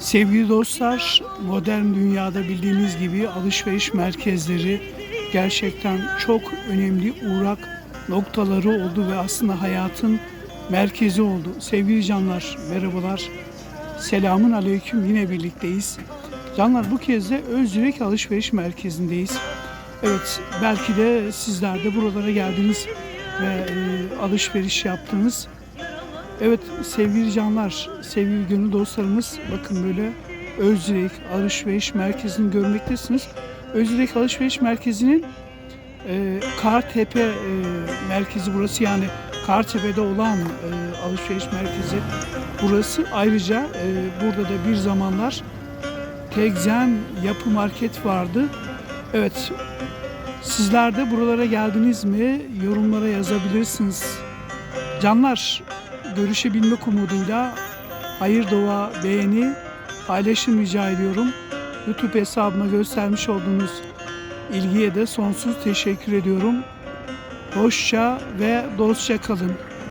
Sevgili dostlar, modern dünyada bildiğiniz gibi alışveriş merkezleri gerçekten çok önemli uğrak noktaları oldu ve aslında hayatın merkezi oldu. Sevgili canlar, merhabalar. Selamun aleyküm yine birlikteyiz. Canlar bu kez de Özdürek Alışveriş Merkezi'ndeyiz. Evet, belki de sizler de buralara geldiniz ve e, alışveriş yaptınız. Evet sevgili canlar, sevgili gönül dostlarımız bakın böyle Özdilek Alışveriş Merkezi'ni görmektesiniz. Özdilek Alışveriş Merkezi'nin e, Kartepe e, merkezi burası yani Kartepe'de olan e, alışveriş merkezi burası. Ayrıca e, burada da bir zamanlar Tegzen Yapı Market vardı. Evet sizler de buralara geldiniz mi? Yorumlara yazabilirsiniz. Canlar görüşebilmek umuduyla hayır dua, beğeni, paylaşım rica ediyorum. YouTube hesabıma göstermiş olduğunuz ilgiye de sonsuz teşekkür ediyorum. Hoşça ve dostça kalın.